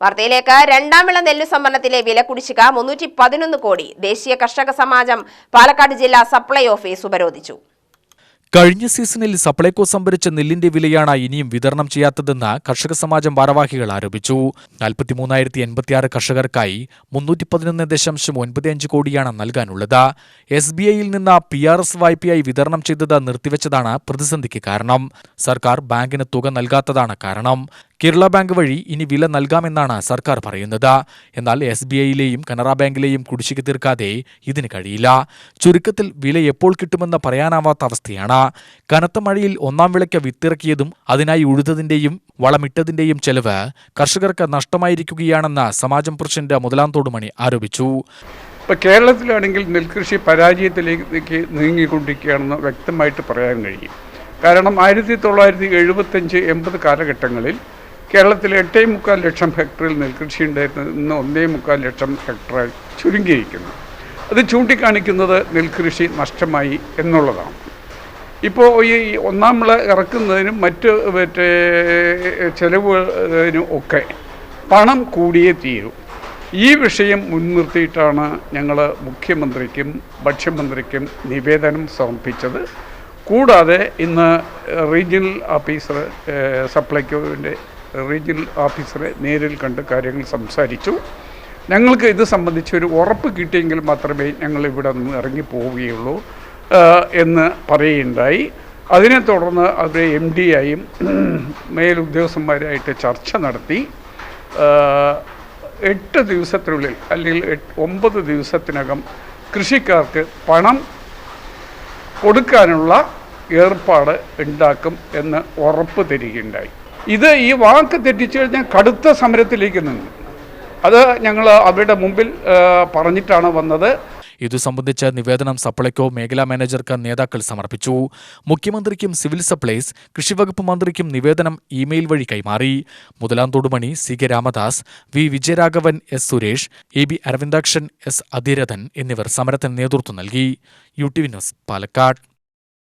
വാർത്തയിലേക്ക് രണ്ടാം വിള നെല്ല് സംഭരണത്തിലെ വില കുടിശ്ശിക മുന്നൂറ്റി പതിനൊന്ന് കോടി. ദേശീയ കർഷക സമാജം പാലക്കാട് ജില്ലാ സപ്ലൈ ഓഫീസ് ഉപരോധിച്ചു. കഴിഞ്ഞ സീസണിൽ സപ്ലൈകോ സംഭരിച്ച നെല്ലിന്റെ വിലയാണ് ഇനിയും വിതരണം ചെയ്യാത്തതെന്ന് കർഷക സമാജം ഭാരവാഹികൾ ആരോപിച്ചു. നാൽപ്പത്തിമൂന്നായിരത്തി എൺപത്തിയാറ് കർഷകർക്കായി മുന്നൂറ്റി പതിനൊന്ന് ദശാംശം ഒൻപത്തിയഞ്ച് കോടിയാണ് നൽകാനുള്ളത്. എസ് ബി ഐയിൽ നിന്ന് പി ആർ എസ് വായ്പയായി വിതരണം ചെയ്തത് നിർത്തിവെച്ചതാണ് പ്രതിസന്ധിക്ക് കാരണം. സർക്കാർ ബാങ്കിന് തുക നൽകാത്തതാണ് കാരണം. കേരള ബാങ്ക് വഴി ഇനി വില നൽകാമെന്നാണ് സർക്കാർ പറയുന്നത്. എന്നാൽ എസ് ബി ഐയിലെയും കനറ ബാങ്കിലെയും കുടിശ്ശിക തീർക്കാതെ ഇതിന് കഴിയില്ല. ചുരുക്കത്തിൽ വില എപ്പോൾ കിട്ടുമെന്ന് പറയാനാവാത്ത അവസ്ഥയാണ്. കനത്ത മഴയിൽ ഒന്നാം വിളയ്ക്ക് വിത്തിറക്കിയതും അതിനായി ഉഴുതതിന്റെയും വളമിട്ടതിന്റെയും ചെലവ് കർഷകർക്ക് നഷ്ടമായിരിക്കുകയാണെന്ന് സമാജം പ്രസിഡന്റ് മുതലാന്തോട് മണി ആരോപിച്ചു. ഇപ്പോൾ കേരളത്തിലാണെങ്കിൽ നെൽകൃഷി പരാജയത്തിലേക്ക് നീങ്ങിക്കൊണ്ടിരിക്കുകയാണെന്ന് വ്യക്തമായിട്ട് പറയാൻ കഴിയും. കാരണം ആയിരത്തി തൊള്ളായിരത്തി എഴുപത്തഞ്ച് എൺപത് കാലഘട്ടങ്ങളിൽ കേരളത്തിൽ എട്ടേ മുക്കാൽ ലക്ഷം ഹെക്ടറിൽ നെൽകൃഷി ഉണ്ടായിരുന്നത് ഇന്ന് ഒന്നേ മുക്കാൽ ലക്ഷം ഹെക്ടറായി ചുരുങ്ങിയിരിക്കുന്നു. അത് ചൂണ്ടിക്കാണിക്കുന്നത് നെൽകൃഷി നഷ്ടമായി എന്നുള്ളതാണ്. ഇപ്പോൾ ഈ ഒന്നാം വിള ഇറക്കുന്നതിനും മറ്റ് മറ്റേ ചെലവിനും ഒക്കെ പണം കൂടിയേ തീരൂ. ഈ വിഷയം മുൻനിർത്തിയിട്ടാണ് ഞങ്ങൾ മുഖ്യമന്ത്രിക്കും ഭക്ഷ്യമന്ത്രിക്കും നിവേദനം സമർപ്പിച്ചത്. കൂടാതെ ഇന്ന് റീജിയണൽ ഓഫീസർ സപ്ലൈകോവിന്റെ റീജിയണൽ ഓഫീസറെ നേരിൽ കണ്ട് കാര്യങ്ങൾ സംസാരിച്ചു. ഞങ്ങൾക്ക് ഇത് സംബന്ധിച്ച് ഒരു ഉറപ്പ് കിട്ടിയെങ്കിൽ മാത്രമേ ഞങ്ങൾ ഇവിടെ നിന്ന് ഇറങ്ങി പോവുകയുള്ളൂ ഏഹ് എന്ന് പറയുകയുണ്ടായി. അതിനെ തുടർന്ന് അവർ എം ഡി ആയും മേലുദ്യോഗസ്ഥന്മാരായിട്ട് ചർച്ച നടത്തി. എട്ട് ദിവസത്തിനുള്ളിൽ അല്ലെങ്കിൽ ഒമ്പത് ദിവസത്തിനകം കൃഷിക്കാർക്ക് പണം കൊടുക്കാനുള്ള ഏർപ്പാട് ഉണ്ടാക്കും എന്ന് ഉറപ്പ് തരികയുണ്ടായി. ഇത് ഈ വാക്ക് തെറ്റിച്ചു കഴിഞ്ഞാൽ കടുത്ത സമരത്തിലേക്ക് നിന്നു. അത് ഞങ്ങൾ അവരുടെ മുമ്പിൽ പറഞ്ഞിട്ടാണ് വന്നത്. ഇതു സംബന്ധിച്ച് നിവേദനം സപ്ലൈകോ മേഖലാ മാനേജർക്ക് നേതാക്കൾ സമർപ്പിച്ചു. മുഖ്യമന്ത്രിക്കും സിവിൽ സപ്ലൈസ് കൃഷിവകുപ്പ് മന്ത്രിക്കും നിവേദനം ഇമെയിൽ വഴി കൈമാറി. മുതലാന്തോടുമണി C K Ramadas V Vijayaraghavan S Suresh A B Aravindakshan S Adhirathan എന്നിവർ സമരത്തിന് നേതൃത്വം നൽകി. U T V news Palakkad.